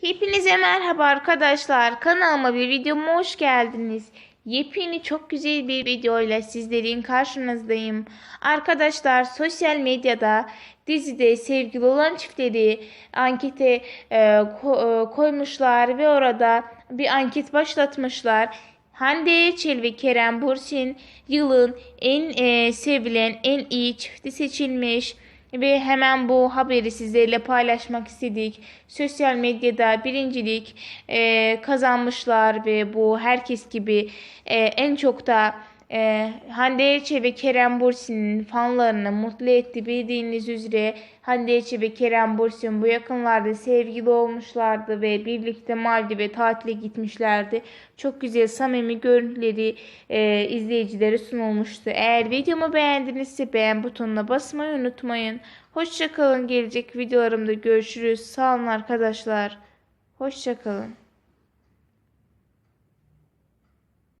Hepinize merhaba arkadaşlar. Kanalıma bir videoma hoş geldiniz. Yepyeni çok güzel bir videoyla sizlerin karşınızdayım. Arkadaşlar sosyal medyada dizide sevgili olan çiftleri ankete e, ko- e, koymuşlar ve orada bir anket başlatmışlar. Hande Erçel ve Kerem Bursin yılın en e, sevilen en iyi çifti seçilmiş. Ve hemen bu haberi sizlerle paylaşmak istedik. Sosyal medyada birincilik e, kazanmışlar ve bu herkes gibi e, en çok da e, Hande Erçel ve Kerem Bürsin'in fanlarını mutlu etti. Bildiğiniz üzere Hande Erçel ve Kerem Bürsin bu yakınlarda sevgili olmuşlardı ve birlikte Maldiv'e tatile gitmişlerdi. Çok güzel samimi görüntüleri e, izleyicilere sunulmuştu. Eğer videomu beğendinizse beğen butonuna basmayı unutmayın. Hoşçakalın. Gelecek videolarımda görüşürüz. Sağ olun arkadaşlar. Hoşçakalın.